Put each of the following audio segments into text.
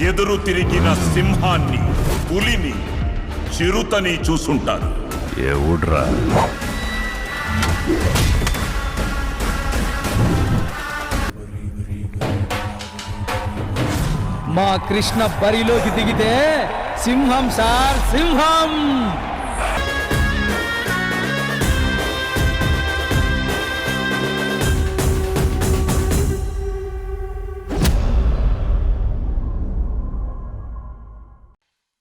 ఎదురు తిరిగిన సింహాన్ని పులిని చిరుతని చూసుంటారు. ఎవడ్రా మా కృష్ణ బరిలోకి దిగితే సింహం సార్ సింహం!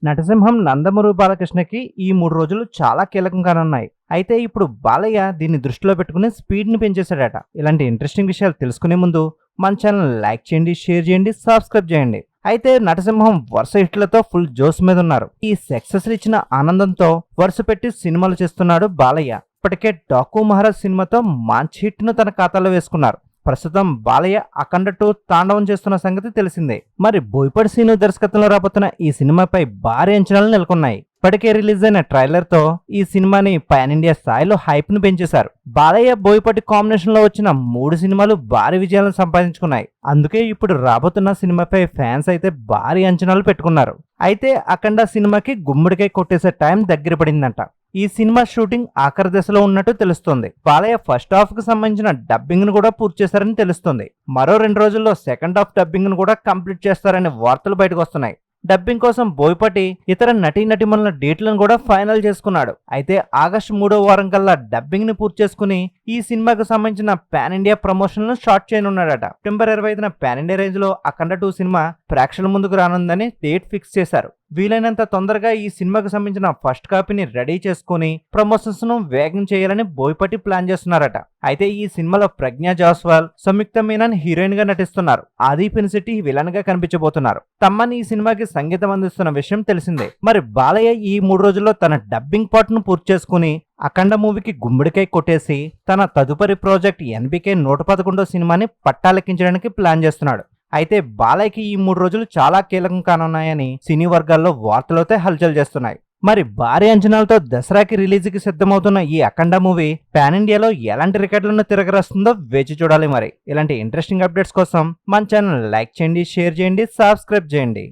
నటసింహం నందమూరి బాలకృష్ణకి ఈ మూడు రోజులు చాలా కీలకం కానున్నాయి అయితే ఇప్పుడు బాలయ్య దీన్ని దృష్టిలో పెట్టుకుని స్పీడ్ని పెంచేశాడట. ఇలాంటి ఇంట్రెస్టింగ్ విషయాలు తెలుసుకునే ముందు మన ఛానల్ లైక్ చేయండి షేర్ చేయండి సబ్స్క్రైబ్ చేయండి. అయితే నటసింహం వరుస హిట్లతో ఫుల్ జోస్ మీద ఉన్నారు. ఈ సక్సెస్ ఇచ్చిన ఆనందంతో వరుస పెట్టి సినిమాలు చేస్తున్నాడు బాలయ్య. ఇప్పటికే డాకు మహారాజ్ సినిమాతో మంచి హిట్ను తన ఖాతాలో వేసుకున్నారు. ప్రస్తుతం బాలయ్య అఖండ టూ తాండవం చేస్తున్న సంగతి తెలిసిందే. మరి బోయపడి సీను దర్శకత్వంలో రాబోతున్న ఈ సినిమాపై భారీ అంచనాలు నెలకొన్నాయి. ఇప్పటికే రిలీజ్ అయిన ట్రైలర్తో ఈ సినిమాని పాన్ ఇండియా స్థాయిలో హైప్ను పెంచేశారు. బాలయ్య బోయపటి కాంబినేషన్లో వచ్చిన మూడు సినిమాలు భారీ విజయాలను సంపాదించుకున్నాయి. అందుకే ఇప్పుడు రాబోతున్న సినిమాపై ఫ్యాన్స్ అయితే భారీ అంచనాలు పెట్టుకున్నారు. అయితే అఖండ సినిమాకి గుమ్మడికాయ కొట్టేసే టైం దగ్గర పడిందంట. ఈ సినిమా షూటింగ్ ఆఖరి దశలో ఉన్నట్టు తెలుస్తోంది. బాలయ్య ఫస్ట్ హాఫ్కు సంబంధించిన డబ్బింగ్ను కూడా పూర్తి చేశారని తెలుస్తుంది. మరో రెండు రోజుల్లో సెకండ్ హాఫ్ డబ్బింగ్ను కూడా కంప్లీట్ చేస్తారనే వార్తలు బయటకు వస్తున్నాయి. డబ్బింగ్ కోసం బోయపటి ఇతర నటీ నటిమణుల డేట్లను కూడా ఫైనల్ చేసుకున్నాడు. అయితే ఆగస్టు మూడో వారం కల్లా డబ్బింగ్ని పూర్తి చేసుకుని ఈ సినిమాకు సంబంధించిన పాన్ ఇండియా ప్రమోషన్ను చేయనున్నాడట. సెప్టెంబర్ ఇరవై ఐదున పాన్ ఇండియా రేంజ్లో అఖండ టూ సినిమా ప్రేక్షకుల ముందుకు రానుందని డేట్ ఫిక్స్ చేశారు. వీలైనంత తొందరగా ఈ సినిమాకి సంబంధించిన ఫస్ట్ కాపీని రెడీ చేసుకుని ప్రమోషన్స్ను వేగం చేయాలని బోయపట్టి ప్లాన్ చేస్తున్నారట. అయితే ఈ సినిమాలో ప్రజ్ఞా జాస్వాల్ సంయుక్త మీనన్ హీరోయిన్గా నటిస్తున్నారు. ఆది పినిశెట్టి విలన్గా కనిపించబోతున్నారు. తమ్మన్ ఈ సినిమాకి సంగీతం అందిస్తున్న విషయం తెలిసిందే. మరి బాలయ్య ఈ మూడు రోజుల్లో తన డబ్బింగ్ పార్ట్ను పూర్తి చేసుకుని అఖండ మూవీకి గుమ్మడికాయ కొట్టేసి తన తదుపరి ప్రాజెక్ట్ ఎన్బికే నూట పదకొండో సినిమాని పట్టాలెక్కించడానికి ప్లాన్ చేస్తున్నాడు. అయితే బాలయ్యకి ఈ మూడు రోజులు చాలా కీలకం కానున్నాయని సినీ వర్గాల్లో వార్తలతో హల్చల్ చేస్తున్నాయి. మరి భారీ అంచనాలతో దసరాకి రిలీజ్కి సిద్ధమవుతున్న ఈ అఖండ మూవీ పాన్ ఇండియాలో ఎలాంటి రికార్డులను తిరగరాస్తుందో వేచి చూడాలి మరి. ఇలాంటి ఇంట్రెస్టింగ్ అప్డేట్స్ కోసం మన ఛానల్ లైక్ చేయండి షేర్ చేయండి సబ్స్క్రైబ్ చేయండి.